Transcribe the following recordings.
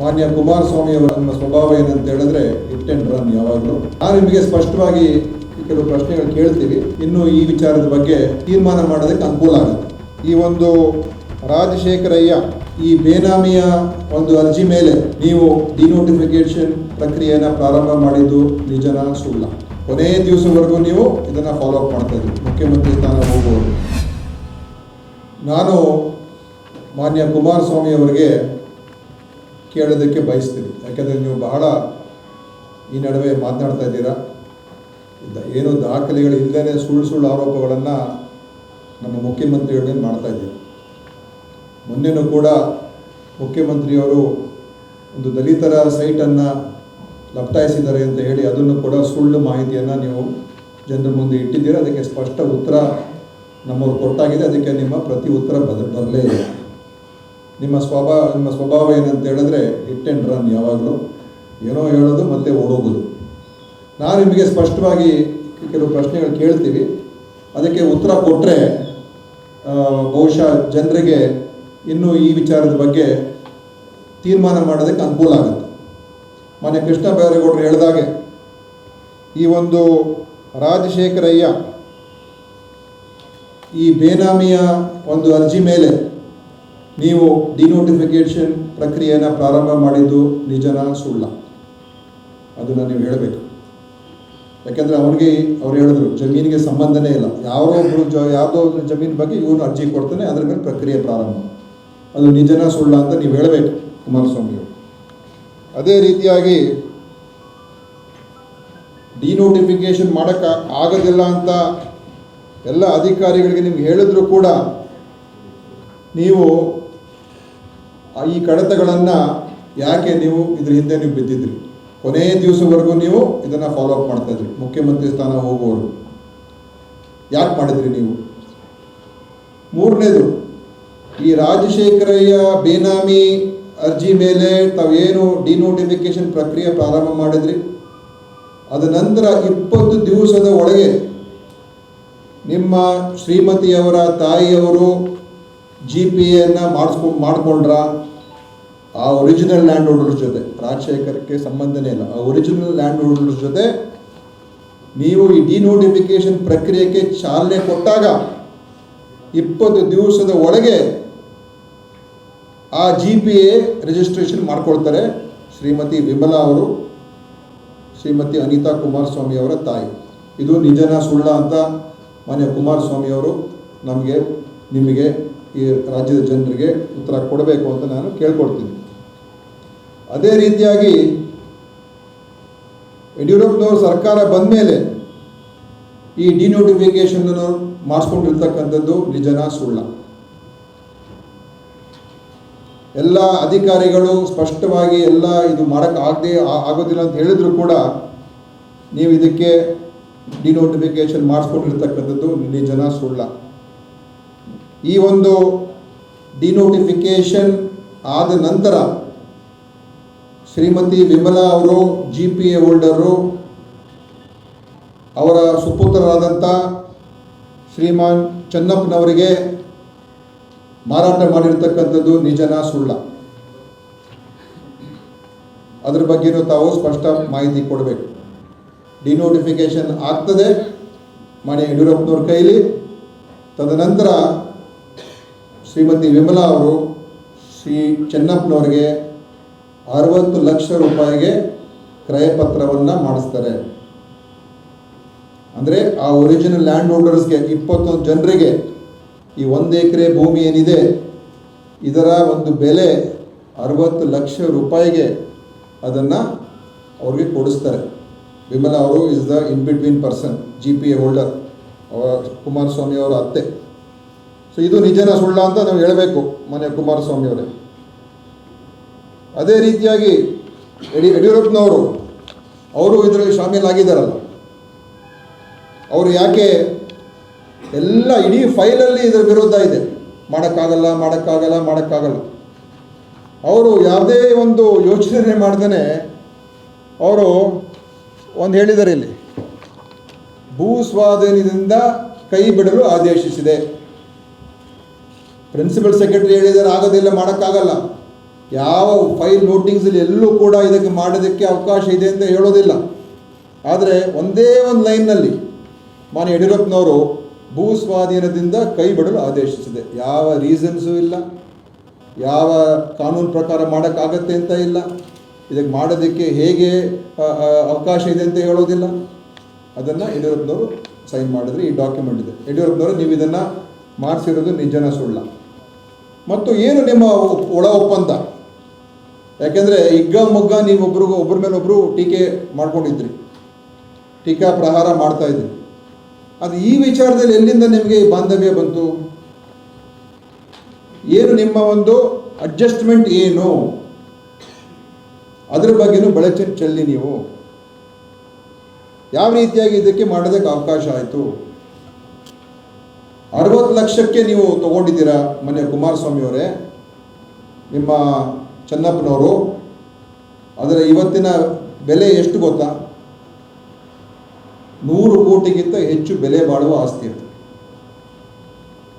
ಮಾನ್ಯ ಕುಮಾರಸ್ವಾಮಿ ಅವರ ನಮ್ಮ ಸ್ವಭಾವ ಏನಂತ ಹೇಳಿದ್ರೆ ಇಟ್ ಅಂಡ್ ರನ್ ಯಾವಾಗಲೂ. ನಾನು ನಿಮಗೆ ಸ್ಪಷ್ಟವಾಗಿ ಕೆಲವು ಪ್ರಶ್ನೆಗಳು ಕೇಳ್ತೀವಿ ಇನ್ನು ಈ ವಿಚಾರದ ಬಗ್ಗೆ ತೀರ್ಮಾನ ಮಾಡೋದಕ್ಕೆ ಅನುಕೂಲ ಆಗುತ್ತೆ. ಈ ಒಂದು ರಾಜಶೇಖರಯ್ಯ ಈ ಬೇನಾಮಿಯ ಒಂದು ಅರ್ಜಿ ಮೇಲೆ ನೀವು ಡಿನೋಟಿಫಿಕೇಶನ್ ಪ್ರಕ್ರಿಯೆನ ಪ್ರಾರಂಭ ಮಾಡಿದ್ದು ನಿಜನ ಸುಳ್ಳ. ಕೊನೆಯ ದಿವಸವರೆಗೂ ನೀವು ಇದನ್ನು ಫಾಲೋ ಅಪ್ ಮಾಡ್ತಾ ಇದ್ದೀವಿ ಮುಖ್ಯಮಂತ್ರಿ ಸ್ಥಾನ ಹೋಗುವವರು ನಾನು ಮಾನ್ಯ ಕುಮಾರಸ್ವಾಮಿ ಅವರಿಗೆ ಕೇಳೋದಕ್ಕೆ ಬಯಸ್ತೀನಿ. ಯಾಕೆಂದರೆ ನೀವು ಬಹಳ ಈ ನಡುವೆ ಮಾತನಾಡ್ತಾ ಇದ್ದೀರಾ? ಏನು ದಾಖಲೆಗಳು ಇಲ್ಲದೇ ಸುಳ್ಳು ಸುಳ್ಳು ಆರೋಪಗಳನ್ನು ನಮ್ಮ ಮುಖ್ಯಮಂತ್ರಿಗಳ ಮಾಡ್ತಾ ಇದ್ದೀರಿ? ಮೊನ್ನೆನೂ ಕೂಡ ಮುಖ್ಯಮಂತ್ರಿಯವರು ಒಂದು ದಲಿತರ ಸೈಟನ್ನು ಲಪ್ಟಾಯಿಸಿದ್ದಾರೆ ಅಂತ ಹೇಳಿ ಅದನ್ನು ಕೂಡ ಸುಳ್ಳು ಮಾಹಿತಿಯನ್ನು ನೀವು ಜನರ ಮುಂದೆ ಇಟ್ಟಿದ್ದೀರಾ? ಅದಕ್ಕೆ ಸ್ಪಷ್ಟ ಉತ್ತರ ನಮ್ಮವ್ರು ಕೊಟ್ಟಾಗಿದೆ. ಅದಕ್ಕೆ ನಿಮ್ಮ ಪ್ರತಿ ಉತ್ತರ ಬದ ಬರಲೇ ಇಲ್ಲ. ನಿಮ್ಮ ಸ್ವಭಾವ ನಿಮ್ಮ ಸ್ವಭಾವ ಏನಂತ ಹೇಳಿದ್ರೆ ಹಿಟ್ ಆ್ಯಂಡ್ ರನ್ ಯಾವಾಗಲೂ. ಏನೋ ಹೇಳೋದು ಮತ್ತೆ ಓಡೋಗೋದು. ನಾನು ನಿಮಗೆ ಸ್ಪಷ್ಟವಾಗಿ ಕೆಲವು ಪ್ರಶ್ನೆಗಳು ಕೇಳ್ತೀವಿ. ಅದಕ್ಕೆ ಉತ್ತರ ಕೊಟ್ಟರೆ ಬಹುಶಃ ಜನರಿಗೆ ಇನ್ನೂ ಈ ವಿಚಾರದ ಬಗ್ಗೆ ತೀರ್ಮಾನ ಮಾಡೋದಕ್ಕೆ ಅನುಕೂಲ ಆಗುತ್ತೆ. ಮಾನ್ಯ ಕೃಷ್ಣ ಬೈರೇಗೌಡರು ಹೇಳಿದಾಗೆ, ಈ ಒಂದು ರಾಜಶೇಖರಯ್ಯ ಈ ಬೇನಾಮಿಯ ಒಂದು ಅರ್ಜಿ ಮೇಲೆ ನೀವು ಡಿನೋಟಿಫಿಕೇಷನ್ ಪ್ರಕ್ರಿಯೆನ ಪ್ರಾರಂಭ ಮಾಡಿದ್ದು ನಿಜನ ಸುಳ್ಳ. ಅದನ್ನು ನೀವು ಹೇಳಬೇಕು. ಯಾಕೆಂದರೆ ಅವನಿಗೆ, ಅವ್ರು ಹೇಳಿದ್ರು, ಜಮೀನಿಗೆ ಸಂಬಂಧನೇ ಇಲ್ಲ. ಯಾರೋ ಒಬ್ಬರು ಜ ಯಾವುದೋ ಒಂದು ಜಮೀನು ಬಗ್ಗೆ ಇವನು ಅರ್ಜಿ ಕೊಡ್ತಾನೆ, ಅದ್ರ ಮೇಲೆ ಪ್ರಕ್ರಿಯೆ ಪ್ರಾರಂಭ. ಅದು ನಿಜನ ಸುಳ್ಳ ಅಂತ ನೀವು ಹೇಳಬೇಕು, ಕುಮಾರಸ್ವಾಮಿಯವರು. ಅದೇ ರೀತಿಯಾಗಿ ಡಿನೋಟಿಫಿಕೇಶನ್ ಮಾಡೋಕ್ಕೆ ಆಗೋದಿಲ್ಲ ಅಂತ ಎಲ್ಲ ಅಧಿಕಾರಿಗಳಿಗೆ ನಿಮ್ಗೆ ಹೇಳಿದ್ರು ಕೂಡ, ನೀವು ಈ ಕಡತಗಳನ್ನು ಯಾಕೆ ನೀವು ಇದ್ರ ಹಿಂದೆ ನೀವು ಬಿದ್ದಿದ್ರಿ? ಕೊನೆಯ ದಿವಸವರೆಗೂ ನೀವು ಇದನ್ನು ಫಾಲೋ ಅಪ್ ಮಾಡ್ತಾ ಇದ್ರಿ, ಮುಖ್ಯಮಂತ್ರಿ ಸ್ಥಾನ ಹೋಗುವವರು. ಯಾಕೆ ಮಾಡಿದ್ರಿ ನೀವು? ಮೂರನೇದು, ಈ ರಾಜಶೇಖರಯ್ಯ ಬೇನಾಮಿ ಅರ್ಜಿ ಮೇಲೆ ತಾವೇನು ಡಿನೋಟಿಫಿಕೇಶನ್ ಪ್ರಕ್ರಿಯೆ ಪ್ರಾರಂಭ ಮಾಡಿದ್ರಿ? ಅದ ನಂತರ ಇಪ್ಪತ್ತು ದಿವಸದ ಒಳಗೆ ನಿಮ್ಮ ಶ್ರೀಮತಿಯವರ ತಾಯಿಯವರು ಜಿ ಪಿ ಎನ ಮಾಡಿಸ್ಕೊ, ಮಾಡಿಕೊಂಡ್ರ ಆ ಒರಿಜಿನಲ್ ಲ್ಯಾಂಡ್ ಹೋಲ್ಡರ್ ಜೊತೆ ರಾಜಶೇಖರಕ್ಕೆ ಸಂಬಂಧನೇ ಇಲ್ಲ. ಆ ಒರಿಜಿನಲ್ ಲ್ಯಾಂಡ್ ಹೋಲ್ಡರ್ ಜೊತೆ ನೀವು ಈ ಡಿನೋಟಿಫಿಕೇಶನ್ ಪ್ರಕ್ರಿಯೆಗೆ ಚಾಲನೆ ಕೊಟ್ಟಾಗ ಇಪ್ಪತ್ತು ದಿವಸದ ಒಳಗೆ ಆ ಜಿ ಪಿ ಎ ರಿಜಿಸ್ಟ್ರೇಷನ್ ಮಾಡ್ಕೊಳ್ತಾರೆ ಶ್ರೀಮತಿ ವಿಮಲಾ ಅವರು, ಶ್ರೀಮತಿ ಅನಿತಾ ಕುಮಾರಸ್ವಾಮಿ ಅವರ ತಾಯಿ. ಇದು ನಿಜನ ಸುಳ್ಳ ಅಂತ ಮಾನ್ಯ ಕುಮಾರಸ್ವಾಮಿ ಅವರು ನಮಗೆ, ನಿಮಗೆ ಈ ರಾಜ್ಯದ ಜನರಿಗೆ ಉತ್ತರ ಕೊಡಬೇಕು ಅಂತ ನಾನು ಕೇಳ್ಕೊಡ್ತೀನಿ ಅದೇ ರೀತಿಯಾಗಿ ಯಡಿಯೂರಪ್ಪನವ್ರ ಸರ್ಕಾರ ಬಂದ ಮೇಲೆ ಈ ಡಿನೋಟಿಫಿಕೇಶನ್ ಮಾಡಿಸ್ಕೊಂಡಿರ್ತಕ್ಕಂಥದ್ದು ನಿಜನ ಸುಳ್ಳ. ಎಲ್ಲ ಅಧಿಕಾರಿಗಳು ಸ್ಪಷ್ಟವಾಗಿ ಎಲ್ಲ ಇದು ಮಾಡಕ್ಕೆ ಆಗದೇ ಆಗೋದಿಲ್ಲ ಅಂತ ಹೇಳಿದ್ರು ಕೂಡ ನೀವು ಇದಕ್ಕೆ ಡಿನೋಟಿಫಿಕೇಶನ್ ಮಾಡಿಸ್ಕೊಂಡಿರ್ತಕ್ಕಂಥದ್ದು ನಿಜನ ಸುಳ್ಳ. ಈ ಒಂದು ಡಿನೋಟಿಫಿಕೇಷನ್ ಆದ ನಂತರ ಶ್ರೀಮತಿ ವಿಮಲಾ ಅವರು ಜಿ ಪಿ ಎ ಹೋಲ್ಡರು, ಅವರ ಸುಪುತ್ರರಾದಂಥ ಶ್ರೀಮಾನ್ ಚನ್ನಪ್ಪನವರಿಗೆ ಮಾರಾಟ ಮಾಡಿರ್ತಕ್ಕಂಥದ್ದು ನಿಜನ ಸುಳ್ಳ. ಅದ್ರ ಬಗ್ಗೆನೂ ತಾವು ಸ್ಪಷ್ಟ ಮಾಹಿತಿ ಕೊಡಬೇಕು. ಡಿನೋಟಿಫಿಕೇಷನ್ ಆಗ್ತದೆ ಮಾಡಿ ಯಡಿಯೂರಪ್ಪನವ್ರ ಕೈಲಿ. ತದನಂತರ ಶ್ರೀಮತಿ ವಿಮಲಾ ಅವರು ಶ್ರೀ ಚೆನ್ನಪ್ಪನವ್ರಿಗೆ ಅರವತ್ತು ಲಕ್ಷ ರೂಪಾಯಿಗೆ ಕ್ರಯಪತ್ರವನ್ನು ಮಾಡಿಸ್ತಾರೆ. ಅಂದರೆ ಆ ಒರಿಜಿನಲ್ ಲ್ಯಾಂಡ್ ಹೋಲ್ಡರ್ಸ್ಗೆ ಇಪ್ಪತ್ತೊಂದು ಜನರಿಗೆ ಈ ಒಂದು ಎಕರೆ ಭೂಮಿ ಏನಿದೆ, ಇದರ ಒಂದು ಬೆಲೆ ಅರವತ್ತು ಲಕ್ಷ ರೂಪಾಯಿಗೆ ಅದನ್ನು ಅವ್ರಿಗೆ ಕೊಡಿಸ್ತಾರೆ. ವಿಮಲಾ ಅವರು is the in between person G P A holder ಅವರ ಕುಮಾರಸ್ವಾಮಿ ಅವರ ಅತ್ತೆ. ಸೊ ಇದು ನಿಜನ ಸುಳ್ಳ ಅಂತ ನಾವು ಹೇಳಬೇಕು ಮನೆ ಕುಮಾರಸ್ವಾಮಿಯವರೇ. ಅದೇ ರೀತಿಯಾಗಿ ಯಡಿ, ಯಡಿಯೂರಪ್ಪನವರು, ಅವರು ಇದರಲ್ಲಿ ಶಾಮೀಲಾಗಿದ್ದಾರಲ್ಲ. ಅವರು ಯಾಕೆ ಎಲ್ಲ ಇಡೀ ಫೈಲಲ್ಲಿ ಇದರ ವಿರುದ್ಧ ಇದೆ. ಮಾಡೋಕ್ಕಾಗಲ್ಲ ಮಾಡೋಕ್ಕಾಗಲ್ಲ ಮಾಡೋಕ್ಕಾಗಲ್ಲ. ಅವರು ಯಾವುದೇ ಒಂದು ಯೋಚನೆ ಮಾಡ್ದೇ ಅವರು ಒಂದು ಹೇಳಿದ್ದಾರೆ ಇಲ್ಲಿ. ಭೂ ಸ್ವಾಧೀನದಿಂದ ಕೈ ಬಿಡಲು ಆದೇಶಿಸಿದೆ. ಪ್ರಿನ್ಸಿಪಲ್ ಸೆಕ್ರೆಟರಿ ಹೇಳಿದರೆ ಆಗೋದಿಲ್ಲ, ಮಾಡೋಕ್ಕಾಗಲ್ಲ. ಯಾವ ಫೈಲ್ ನೋಟಿಂಗ್ಸಲ್ಲಿ ಎಲ್ಲೂ ಕೂಡ ಇದಕ್ಕೆ ಮಾಡೋದಕ್ಕೆ ಅವಕಾಶ ಇದೆ ಅಂತ ಹೇಳೋದಿಲ್ಲ. ಆದರೆ ಒಂದೇ ಒಂದು ಲೈನ್ನಲ್ಲಿ ಮಾನ್ಯ ಯಡಿಯೂರಪ್ಪನವರು ಭೂ ಸ್ವಾಧೀನದಿಂದ ಕೈ ಬಿಡಲು ಆದೇಶಿಸಿದೆ. ಯಾವ ರೀಸನ್ಸು ಇಲ್ಲ. ಯಾವ ಕಾನೂನು ಪ್ರಕಾರ ಮಾಡೋಕ್ಕಾಗತ್ತೆ ಅಂತ ಇಲ್ಲ. ಇದಕ್ಕೆ ಮಾಡೋದಕ್ಕೆ ಹೇಗೆ ಅವಕಾಶ ಇದೆ ಅಂತ ಹೇಳೋದಿಲ್ಲ. ಅದನ್ನು ಯಡಿಯೂರಪ್ಪನವರು ಸೈನ್ ಮಾಡಿದ್ರೆ ಈ ಡಾಕ್ಯುಮೆಂಟ್ ಇದೆ. ಯಡಿಯೂರಪ್ಪನವರು ನೀವು ಇದನ್ನು ಮಾಡಿಸಿರೋದು ನಿಜನ ಸುಳ್ಳ. ಮತ್ತು ಏನು ನಿಮ್ಮ ಒಳ ಒಪ್ಪಂದ? ಯಾಕೆಂದರೆ ಹಿಗ್ಗ ಮುಗ್ಗ ನೀವು ಒಬ್ರಿಗೂ ಒಬ್ಬರ ಮೇಲೆ ಒಬ್ಬರು ಟೀಕೆ ಮಾಡ್ಕೊಂಡಿದ್ರಿ. ಟೀಕಾ ಪ್ರಹಾರ ಮಾಡ್ತಾ ಇದ್ರಿ. ಅದು ಈ ವಿಚಾರದಲ್ಲಿ ಎಲ್ಲಿಂದ ನಿಮಗೆ ಈ ಬಾಂಧವ್ಯ ಬಂತು? ಏನು ನಿಮ್ಮ ಒಂದು ಅಡ್ಜಸ್ಟ್ಮೆಂಟ್ ಏನು? ಅದ್ರ ಬಗ್ಗೆನೂ ಬೆಳಚು ಚೆಲ್ಲಿ ನೀವು. ಯಾವ ರೀತಿಯಾಗಿ ಇದಕ್ಕೆ ಮಾಡೋದಕ್ಕೆ ಅವಕಾಶ ಆಯಿತು? ಅರವತ್ತು ಲಕ್ಷಕ್ಕೆ ನೀವು ತಗೊಂಡಿದ್ದೀರಾ ಮೊನ್ನೆ ಕುಮಾರಸ್ವಾಮಿ ಅವರೇ ನಿಮ್ಮ ಚೆನ್ನಪ್ಪನವರು. ಅದರ ಇವತ್ತಿನ ಬೆಲೆ ಎಷ್ಟು ಗೊತ್ತಾ? ನೂರು ಕೋಟಿಗಿಂತ ಹೆಚ್ಚು ಬೆಲೆ ಬಾಳುವ ಆಸ್ತಿ ಅದು.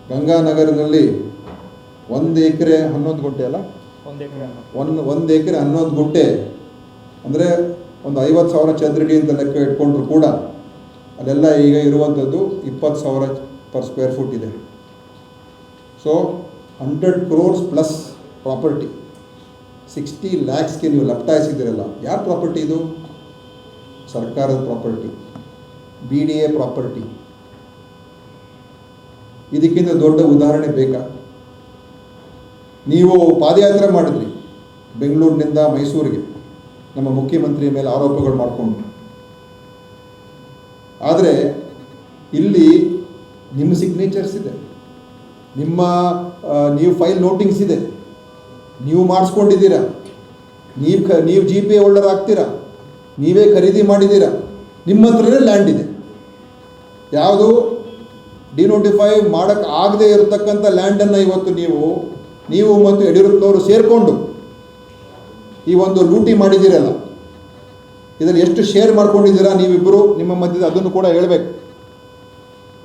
ಗಂಗಾನಗರದಲ್ಲಿ ಒಂದು ಎಕರೆ ಹನ್ನೊಂದು ಗುಂಟೆ ಅಲ್ಲ? ಒಂದು ಒಂದು ಎಕರೆ ಹನ್ನೊಂದು ಗುಂಟೆ. ಅಂದರೆ ಒಂದು ಐವತ್ತು ಸಾವಿರ ಚದರಡಿ ಅಂತ ಲೆಕ್ಕ ಇಟ್ಕೊಂಡ್ರು ಕೂಡ ಅಲ್ಲೆಲ್ಲ ಈಗ ಇರುವಂಥದ್ದು ಇಪ್ಪತ್ತು ಸಾವಿರ ಪರ್ ಸ್ಕ್ವೇರ್ ಫುಟ್ ಇದೆ. So hundred crores plus property sixty ಲ್ಯಾಕ್ಸ್ಗೆ ನೀವು ಲಪ್ಟಾಯಿಸಿದ್ದೀರಲ್ಲ, ಯಾರ ಪ್ರಾಪರ್ಟಿ ಇದು? ಸರ್ಕಾರದ property B D A property ಇದಕ್ಕಿಂತ ದೊಡ್ಡ ಉದಾಹರಣೆ ಬೇಕಾ? ನೀವು ಪಾದಯಾತ್ರೆ ಮಾಡಿದ್ರಿ, ಬೆಂಗಳೂರಿನಿಂದ ಮೈಸೂರಿಗೆ, ನಮ್ಮ ಮುಖ್ಯಮಂತ್ರಿಯ ಮೇಲೆ ಆರೋಪಗಳು ಮಾಡಿಕೊಂಡು. ಆದರೆ, ಇಲ್ಲಿ ನಿಮ್ಮ ಸಿಗ್ನೇಚರ್ಸ್ ಇದೆ. ನಿಮ್ಮ ನೀವು ಫೈಲ್ ನೋಟಿಂಗ್ಸ್ ಇದೆ. ನೀವು ಮಾಡಿಸ್ಕೊಂಡಿದ್ದೀರಾ. ನೀವು ಕ, ನೀವು ಜಿ ಪಿ ಹೋಲ್ಡರ್ ಆಗ್ತೀರಾ. ನೀವೇ ಖರೀದಿ ಮಾಡಿದ್ದೀರಾ. ನಿಮ್ಮ ಹತ್ರನೇ ಲ್ಯಾಂಡ್ ಇದೆ. ಯಾವುದು? ಡಿನೋಟಿಫೈ ಮಾಡೋಕ್ಕೆ ಆಗದೇ ಇರತಕ್ಕಂಥ ಲ್ಯಾಂಡನ್ನು ಇವತ್ತು ನೀವು ನೀವು ಮತ್ತು ಯಡಿಯೂರಪ್ಪನವರು ಸೇರಿಕೊಂಡು ಈ ಒಂದು ಲೂಟಿ ಮಾಡಿದ್ದೀರಲ್ಲ. ಇದರಲ್ಲಿ ಎಷ್ಟು ಶೇರ್ ಮಾಡ್ಕೊಂಡಿದ್ದೀರಾ ನೀವಿಬ್ಬರು ನಿಮ್ಮ ಮಧ್ಯದ ಅದನ್ನು ಕೂಡ ಹೇಳಬೇಕು.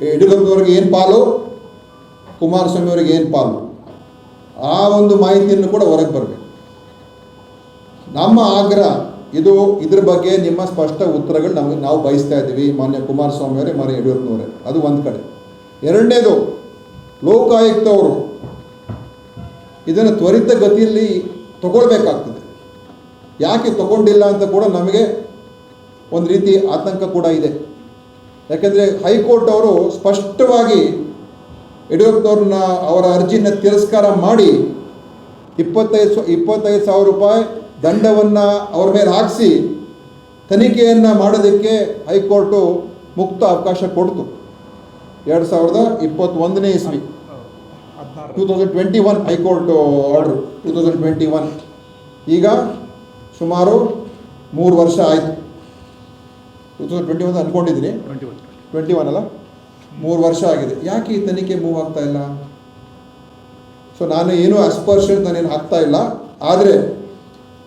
ಯಡಿಯೂರಪ್ಪನವ್ರಿಗೆ ಏನು ಪಾಲು? ಕುಮಾರಸ್ವಾಮಿ ಅವರಿಗೆ ಏನು ಪಾಲು? ಆ ಒಂದು ಮಾಹಿತಿಯನ್ನು ಕೂಡ ಹೊರಗೆ ಬರಬೇಕು. ನಮ್ಮ ಆಗ್ರಹ, ಇದು ಇದ್ರ ಬಗ್ಗೆ ನಿಮ್ಮ ಸ್ಪಷ್ಟ ಉತ್ತರಗಳು ನಮಗೆ ನಾವು ಬಯಸ್ತಾ ಇದ್ದೀವಿ. ಮಾನ್ಯ ಕುಮಾರಸ್ವಾಮಿ ಅವರೇ ಮಾನ್ಯ ಯಡಿಯೂರಪ್ಪನವರೇ. ಅದು ಒಂದು ಕಡೆ. ಎರಡನೇದು, ಲೋಕಾಯುಕ್ತವರು ಇದನ್ನು ತ್ವರಿತ ಗತಿಯಲ್ಲಿ ತಗೊಳ್ಬೇಕಾಗ್ತದೆ. ಯಾಕೆ ತಗೊಂಡಿಲ್ಲ ಅಂತ ಕೂಡ ನಮಗೆ ಒಂದು ರೀತಿ ಆತಂಕ ಕೂಡ ಇದೆ. ಯಾಕೆಂದರೆ ಹೈಕೋರ್ಟ್ ಅವರು ಸ್ಪಷ್ಟವಾಗಿ ಯಡಿಯೂರಪ್ಪನವ್ರನ್ನ ಅವರ ಅರ್ಜಿನ ತಿರಸ್ಕಾರ ಮಾಡಿ ಇಪ್ಪತ್ತೈದು ಇಪ್ಪತ್ತೈದು ಸಾವಿರ ರೂಪಾಯಿ ದಂಡವನ್ನು ಅವರ ಮೇಲೆ ಹಾಕಿಸಿ ತನಿಖೆಯನ್ನು ಮಾಡೋದಕ್ಕೆ ಹೈಕೋರ್ಟು ಮುಕ್ತ ಅವಕಾಶ ಕೊಡ್ತು. ಎರಡು ಸಾವಿರದ ಇಪ್ಪತ್ತೊಂದನೇ ಇಸ್ವಿ. Two thousand twenty one high court order. Two thousand twenty one ಈಗ ಸುಮಾರು ಮೂರು ವರ್ಷ ಆಯಿತು. ಟೂ ತೌಸಂಡ್ ಟ್ವೆಂಟಿ ಒನ್ ಅಂದ್ಕೊಂಡಿದ್ದೀನಿ ಟ್ವೆಂಟಿ ಒನ್ ಟ್ವೆಂಟಿ ಒನ್ ಅಲ್ಲ? ಮೂರು ವರ್ಷ ಆಗಿದೆ. ಯಾಕೆ ಈ ತನಿಖೆ ಮೂವ್ ಆಗ್ತಾ ಇಲ್ಲ? ಸೊ ನಾನು ಏನೂ ಅಸ್ಪರ್ಷನ್ ನಾನೇನು ಹಾಕ್ತಾ ಇಲ್ಲ. ಆದರೆ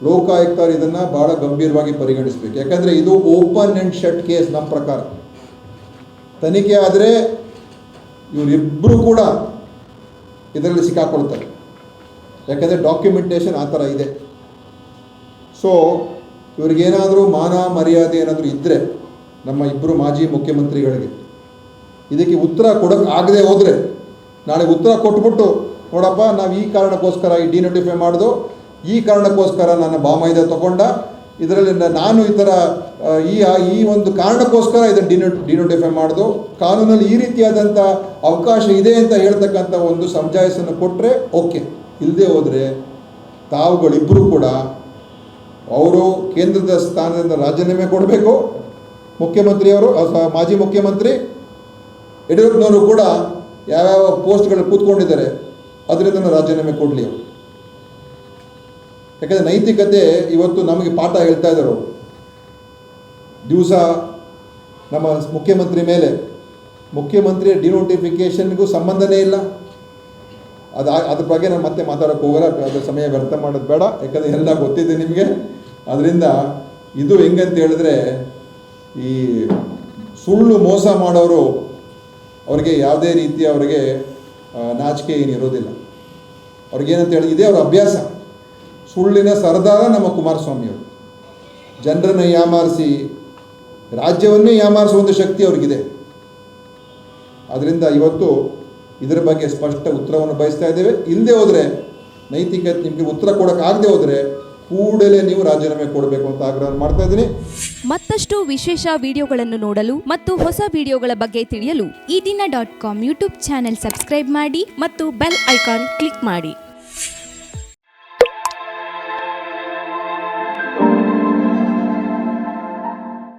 ಲೋಕಾಯುಕ್ತರು ಇದನ್ನು ಭಾಳ ಗಂಭೀರವಾಗಿ ಪರಿಗಣಿಸಬೇಕು. ಯಾಕಂದರೆ ಇದು ಓಪನ್ ಆ್ಯಂಡ್ ಶಟ್ ಕೇಸ್ ನಮ್ಮ ಪ್ರಕಾರ. ತನಿಖೆ ಆದರೆ ಇವರಿಬ್ಬರು ಕೂಡ ಇದರಲ್ಲಿ ಸಿಕ್ಕಾಕೊಳ್ತಾರೆ. ಯಾಕಂದರೆ ಡಾಕ್ಯುಮೆಂಟೇಷನ್ ಆ ಥರ ಇದೆ. ಸೊ ಇವ್ರಿಗೇನಾದರೂ ಮಾನ ಮರ್ಯಾದೆ ಏನಾದರೂ ಇದ್ದರೆ ನಮ್ಮ ಇಬ್ಬರು ಮಾಜಿ ಮುಖ್ಯಮಂತ್ರಿಗಳಿಗೆ. ಇದಕ್ಕೆ ಉತ್ತರ ಕೊಡೋಕೆ ಆಗದೆ ಹೋದರೆ ನಾಳೆ ಉತ್ತರ ಕೊಟ್ಬಿಟ್ಟು, ನೋಡಪ್ಪ, ನಾವು ಈ ಕಾರಣಕ್ಕೋಸ್ಕರ ಈ ಡಿನೋಟಿಫೈ ಮಾಡಿದು, ಈ ಕಾರಣಕ್ಕೋಸ್ಕರ ನಾನು ಬಾಮೈದ ತಗೊಂಡ, ಇದರಲ್ಲಿ ನಾನು ಈ ಥರ ಈ ಈ ಒಂದು ಕಾರಣಕ್ಕೋಸ್ಕರ ಇದನ್ನು ಡಿನೋ, ಡಿನೋಟಿಫೈ ಮಾಡೋದು, ಕಾನೂನಲ್ಲಿ ಈ ರೀತಿಯಾದಂಥ ಅವಕಾಶ ಇದೆ ಅಂತ ಹೇಳ್ತಕ್ಕಂಥ ಒಂದು ಸಮಜಾಯಿಸನ್ನು ಕೊಟ್ಟರೆ ಓಕೆ. ಇಲ್ಲದೆ ಹೋದರೆ ತಾವುಗಳಿಬ್ಬರೂ ಕೂಡ, ಅವರು ಕೇಂದ್ರದ ಸ್ಥಾನದಿಂದ ರಾಜೀನಾಮೆ ಕೊಡಬೇಕು ಮುಖ್ಯಮಂತ್ರಿಯವರು ಮಾಜಿ ಮುಖ್ಯಮಂತ್ರಿ ಯಡಿಯೂರಪ್ಪನವರು ಕೂಡ ಯಾವ್ಯಾವ ಪೋಸ್ಟ್ಗಳು ಕೂತ್ಕೊಂಡಿದ್ದಾರೆ, ಅದರಿಂದ ರಾಜೀನಾಮೆ ಕೊಡಲಿ ಅವರು ಯಾಕಂದರೆ ನೈತಿಕತೆ ಇವತ್ತು ನಮಗೆ ಪಾಠ ಹೇಳ್ತಾ ಇದ್ದರು. ದಿವಸ ನಮ್ಮ ಮುಖ್ಯಮಂತ್ರಿ ಮೇಲೆ, ಮುಖ್ಯಮಂತ್ರಿ ಡಿನೋಟಿಫಿಕೇಷನ್ಗೂ ಸಂಬಂಧನೇ ಇಲ್ಲ. ಅದು, ಅದ್ರ ಬಗ್ಗೆ ನಾನು ಮತ್ತೆ ಮಾತಾಡೋಕೆ ಹೋಗಲ್ಲ ಅದ್ರ ಸಮಯ ವ್ಯರ್ಥ ಮಾಡೋದು ಬೇಡ, ಯಾಕಂದರೆ ಎಲ್ಲ ಗೊತ್ತಿದೆ ನಿಮಗೆ. ಅದರಿಂದ ಇದು ಹೆಂಗಂತ ಹೇಳಿದ್ರೆ ಈ ಸುಳ್ಳು ಮೋಸ ಮಾಡೋರು ಅವರಿಗೆ ಯಾವುದೇ ರೀತಿಯ ಅವರಿಗೆ ನಾಚಿಕೆ ಏನಿರೋದಿಲ್ಲ ಅವ್ರಿಗೇನಂತ ಹೇಳಿ, ಇದೇ ಅವ್ರ ಅಭ್ಯಾಸ. ಸುಳ್ಳಿನ ಸರದಾರ ನಮ್ಮ ಕುಮಾರಸ್ವಾಮಿಯವರು. ಜನರನ್ನು ಯಾಮಾರಿಸಿ, ರಾಜ್ಯವನ್ನೇ ಯಾಮಾರಿಸುವಂಥ ಶಕ್ತಿ ಅವ್ರಿಗಿದೆ. ಅದರಿಂದ ಇವತ್ತು ಇದರ ಬಗ್ಗೆ ಸ್ಪಷ್ಟ ಉತ್ತರವನ್ನು ಬಯಸ್ತಾ ಇದ್ದೇವೆ. ಇಲ್ಲದೆ ಹೋದರೆ ನೈತಿಕತೆ ನಿಮಗೆ ಉತ್ತರ ಕೊಡೋಕ್ಕಾಗದೆ ಹೋದರೆ ಕೂಡಲೇ ನೀವು ರಾಜೀನಾಮೆ ಕೊಡಬೇಕು ಅಂತ ಆಗ್ರಹ ಮಾಡ್ತಾ ಇದ್ದೀನಿ. ಮತ್ತಷ್ಟು ವಿಶೇಷ ವಿಡಿಯೋಗಳನ್ನು ನೋಡಲು ಮತ್ತು ಹೊಸ ವಿಡಿಯೋಗಳ ಬಗ್ಗೆ ತಿಳಿಯಲು Ee Dina dot com YouTube channel subscribe ಮಾಡಿ ಮತ್ತು ಬೆಲ್ ಐಕಾನ್ ಕ್ಲಿಕ್ ಮಾಡಿ.